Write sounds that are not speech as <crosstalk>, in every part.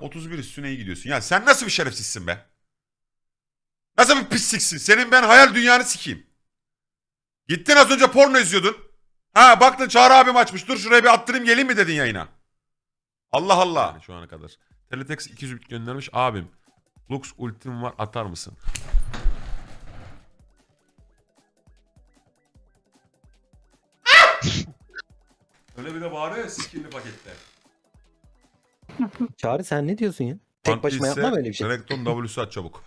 31 üstüne iyi gidiyorsun. Ya sen nasıl bir şerefsizsin be? Nasıl bir pisliksin? Senin ben hayal dünyanı sikeyim. Gittin az önce porno izliyordun. Ha baktın Çağrı abim açmış. Dur şuraya bir attırayım geleyim mi dedin yayına? Allah Allah. Şu ana kadar. Teletext 200 bit göndermiş. Abim. Lux ultim var atar mısın? Öyle bir de bağırıyor ya skinli pakette. <laughs> Çağrı sen ne diyorsun ya? Tek başıma Antise, yapmam öyle bir şey. Renekton W'su at çabuk.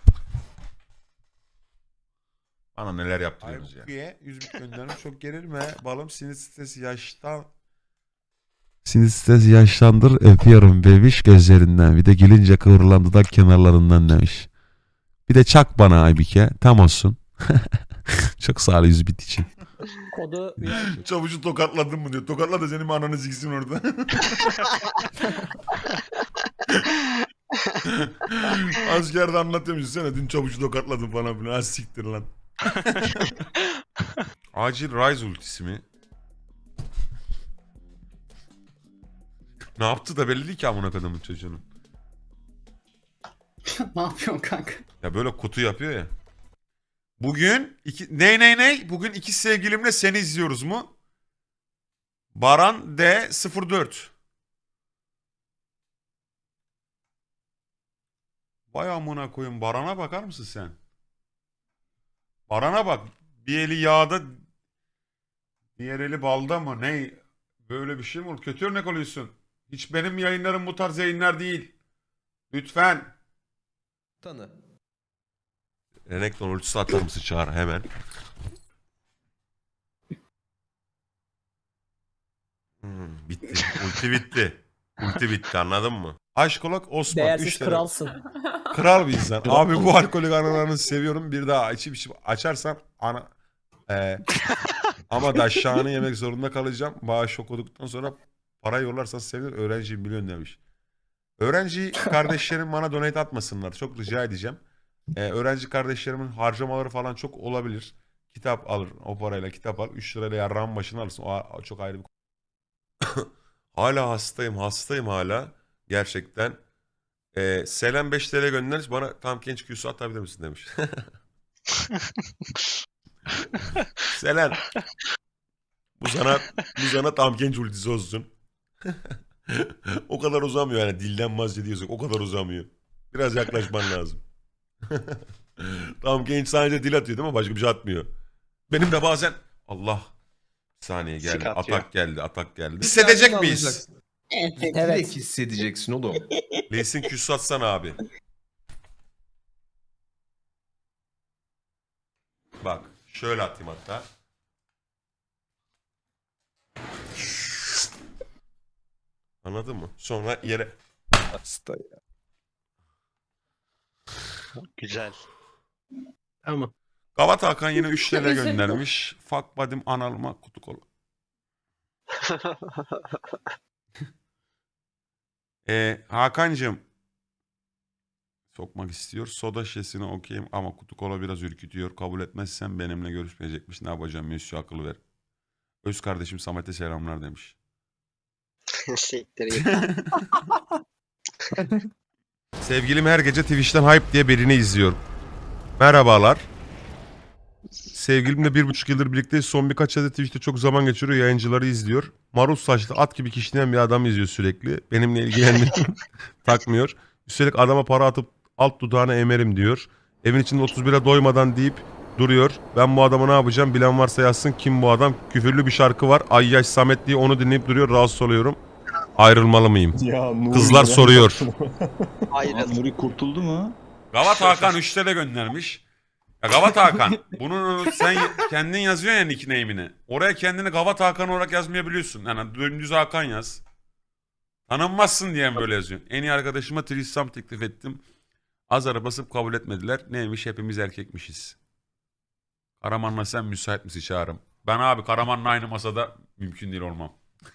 Bana neler yaptırıyorsunuz ya. Aybüke'ye 100 bit göndermiş çok gerilme. Balım sinir stresi yaştan... Sinir stresi yaşlandır öpüyorum bebiş gözlerinden. Bir de gelince kıvrılan dudak kenarlarından demiş. Bir de çak bana Aybüke. Tam olsun. <laughs> çok sağ ol 100 bit için. Kodu <laughs> Çavucu tokatladın mı diyor. Tokatla da senin ananı siksin orada. <laughs> Askerde anlatıyorum sana dün çavucu tokatladım falan filan. Az siktir lan. <laughs> Acil Rise ultisi mi? Ne yaptı da belli değil ki amına kadının çocuğunun. ne yapıyorsun kanka? Ya böyle kutu yapıyor ya. Bugün iki, ney ney ney? Bugün iki sevgilimle seni izliyoruz mu? Baran D04. Vay amına koyayım. Baran'a bakar mısın sen? Baran'a bak. Bir eli yağda diğer eli balda mı? Ne? Böyle bir şey mi olur? Kötü örnek oluyorsun. Hiç benim yayınlarım bu tarz yayınlar değil. Lütfen. Tanı. Renekton ultisi atar mısın Çağrı hemen? Hmm, bitti. Ulti bitti. Ulti bitti anladın mı? Aşkolog Osman. değersiz üç tane- kralsın. Kral bir insan. Abi bu alkolik anılarını seviyorum. Bir daha içip içip açarsam ana... Ee, ama da aşağını yemek zorunda kalacağım. Bağış okuduktan sonra para yollarsan sevinirim. Öğrenciyim biliyorsun demiş. Öğrenci kardeşlerim bana donate atmasınlar. Çok rica edeceğim. Ee, öğrenci kardeşlerimin harcamaları falan çok olabilir. Kitap alır. O parayla kitap al. 3 lirayla yarrağın başına alırsın. O, çok ayrı bir <coughs> Hala hastayım. Hastayım hala. Gerçekten. Ee, Selen 5 TL göndermiş. Bana tam genç küsü atabilir misin demiş. <laughs> Selen. Bu sana, bu sana tam genç ultisi olsun. <laughs> o kadar uzamıyor yani. Dilden bahsediyorsak o kadar uzamıyor. Biraz yaklaşman lazım. <laughs> tam genç sadece dil atıyor değil mi? Başka bir şey atmıyor. Benim de bazen Allah bir saniye geldi. Atıyor. Atak geldi. Atak geldi. Hissedecek miyiz? Alacaksın. Evet. Direkt hissedeceksin oğlum. <laughs> Lesin küsü atsana abi. Bak şöyle atayım hatta. Anladın mı? Sonra yere Hasta ya. Güzel. Tamam. Gavat Hakan yine 3 TL göndermiş. Fuck badim analıma kutu kola. <laughs> e, Hakan'cığım sokmak istiyor. Soda şişesine okeyim ama kutu kola biraz ürkütüyor. Kabul etmezsen benimle görüşmeyecekmiş. Ne yapacağım Mesut akıl ver. Öz kardeşim Samet'e selamlar demiş. <laughs> Siktir git. <laughs> Sevgilim her gece Twitch'ten Hype diye birini izliyor. Merhabalar. Sevgilimle bir buçuk yıldır birlikteyiz. Son birkaç ayda Twitch'te çok zaman geçiriyor. Yayıncıları izliyor. Marul saçlı at gibi kişneyen bir adam izliyor sürekli. Benimle ilgilenmiyor. <laughs> takmıyor. Üstelik adama para atıp alt dudağına emerim diyor. Evin içinde 31'e doymadan deyip duruyor. Ben bu adama ne yapacağım bilen varsa yazsın. Kim bu adam? Küfürlü bir şarkı var. Ay yaş Samet diye onu dinleyip duruyor. Rahatsız oluyorum. Ayrılmalı mıyım? Ya Nuri Kızlar ya. soruyor. <laughs> Hayır. Aa, Nuri kurtuldu mu? Gavat Hakan 3 TL göndermiş. Ya Gavat Hakan bunu sen kendin yazıyorsun ya nickname'ini. Oraya kendini Gavat Hakan olarak yazmayabiliyorsun. Yani dümdüz Hakan yaz. Tanınmazsın diye böyle yazıyorsun. En iyi arkadaşıma Trissam teklif ettim. Az ara basıp kabul etmediler. Neymiş hepimiz erkekmişiz. Karaman'la sen müsait misin çağırım? Ben abi Karaman'la aynı masada mümkün değil olmam. <laughs>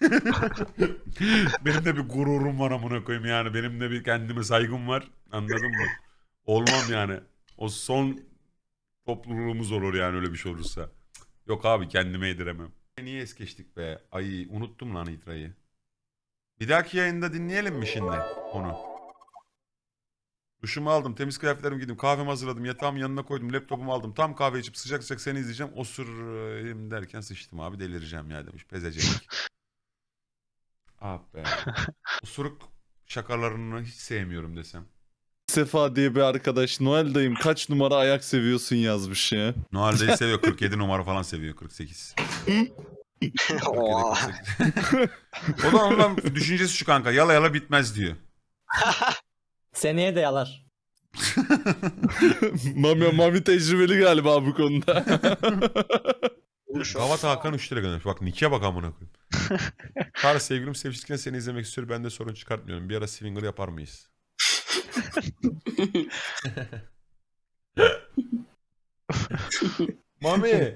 benim de bir gururum var amına koyayım yani. Benim de bir kendime saygım var. Anladın mı? Olmam yani. O son topluluğumuz olur yani öyle bir şey olursa. Yok abi kendime yediremem. Niye es geçtik be? Ay unuttum lan İtra'yı. Bir dahaki yayında dinleyelim mi şimdi onu? Duşumu aldım, temiz kıyafetlerimi giydim, kahvemi hazırladım, yatağımın yanına koydum, laptopumu aldım. Tam kahve içip sıcak sıcak seni izleyeceğim. Osurayım derken sıçtım abi delireceğim ya demiş pezecek. Ah be. <laughs> Osuruk şakalarını hiç sevmiyorum desem. Sefa diye bir arkadaş Noel dayım kaç numara ayak seviyorsun yazmış ya. Noel Dayı <laughs> seviyor 47 numara falan seviyor 48. 47, Oha. 48. o da ondan düşüncesi şu kanka yala yala bitmez diyor. <laughs> Seneye de yalar. Mami, Mami tecrübeli galiba bu konuda. Gavat Hakan 3 lira göndermiş. Bak Nick'e bak amına koyayım. <laughs> Kar sevgilim sevişirken seni izlemek istiyorum. Ben de sorun çıkartmıyorum. Bir ara swinger yapar mıyız? <laughs> Mami.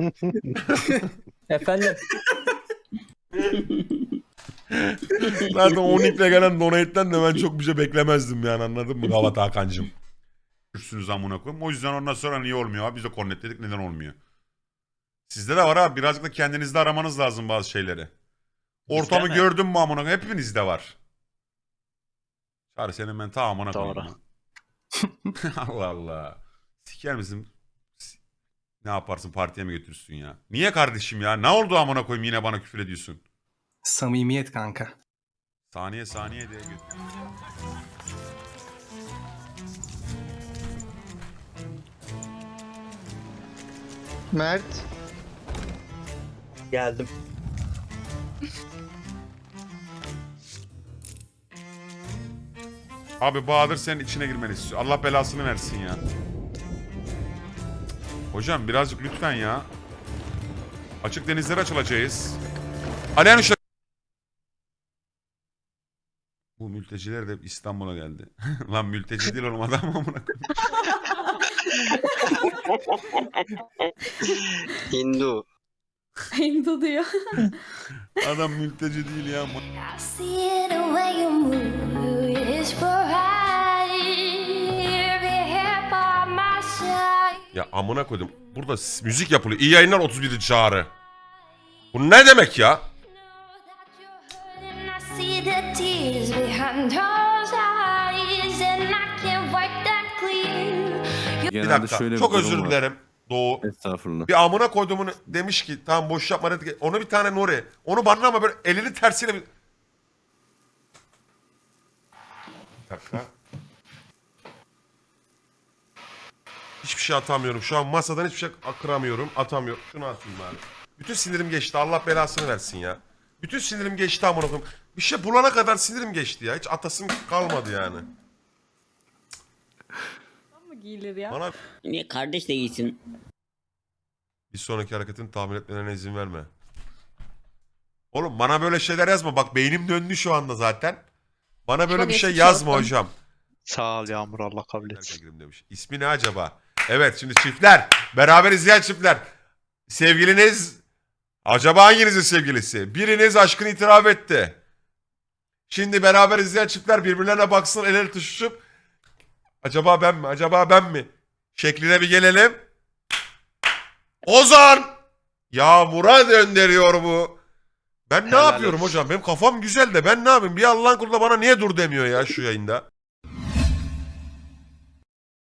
Efendim. <laughs> Zaten o nickle gelen donate'den de ben çok bir şey beklemezdim yani anladın mı Gavat Hakan'cım? Ürsünüz amına koyayım. O yüzden ondan sonra niye olmuyor abi? Biz de kornetledik neden olmuyor? Sizde de var abi. Birazcık da kendinizde aramanız lazım bazı şeyleri. Ortamı mi? gördün mü amına koyayım? Hepinizde var. Çağrı senin ben ta amına. Doğru. <laughs> Allah Allah. Siker misin? Ne yaparsın partiye mi götürürsün ya? Niye kardeşim ya? Ne oldu amına koyayım yine bana küfür ediyorsun? Samimiyet kanka. Saniye saniye diye götür. Mert. Geldim. Abi Bahadır senin içine girmeni istiyor. Allah belasını versin ya. Hocam birazcık lütfen ya. Açık denizlere açılacağız. Alihan Uşak. Bu mülteciler de İstanbul'a geldi. <laughs> Lan mülteci değil oğlum adam amına koyayım. Hindu. <laughs> Hindu diyor. Adam mülteci değil ya. Ya amına koydum. Burada s- müzik yapılıyor. İyi yayınlar 31. çağrı. Bu ne demek ya? Bir dakika. şöyle bir Çok özür var. dilerim. Doğu. Estağfurullah. Bir amına koyduğumun demiş ki tamam boş yapma dedi. Onu bir tane Nuri. Onu bana ama böyle elini tersiyle bir... Bir dakika. Hiçbir şey atamıyorum. Şu an masadan hiçbir şey kıramıyorum. Atamıyorum. Şunu atayım bari. Bütün sinirim geçti. Allah belasını versin ya. Bütün sinirim geçti amına koyayım. Bir şey bulana kadar sinirim geçti ya. Hiç atasım kalmadı yani. Giyilir ya? Bana Niye kardeş de giysin? Bir sonraki hareketini tahmin etmelerine izin verme. Oğlum bana böyle şeyler yazma. Bak beynim döndü şu anda zaten. Bana böyle Çok bir şey yazma hocam. Sağ ol Yağmur Allah kabul Erkek etsin. demiş. İsmi ne acaba? Evet şimdi çiftler. Beraber izleyen çiftler. Sevgiliniz acaba hanginizin sevgilisi? Biriniz aşkını itiraf etti. Şimdi beraber izleyen çiftler birbirlerine baksın el ele tutuşup acaba ben mi? Acaba ben mi? Şekline bir gelelim. Ozan! Yağmur'a gönderiyor bu. Ben ne Helal yapıyorum olsun. hocam? Benim kafam güzel de ben ne yapayım? Bir Allah'ın kulu da bana niye dur demiyor ya şu yayında.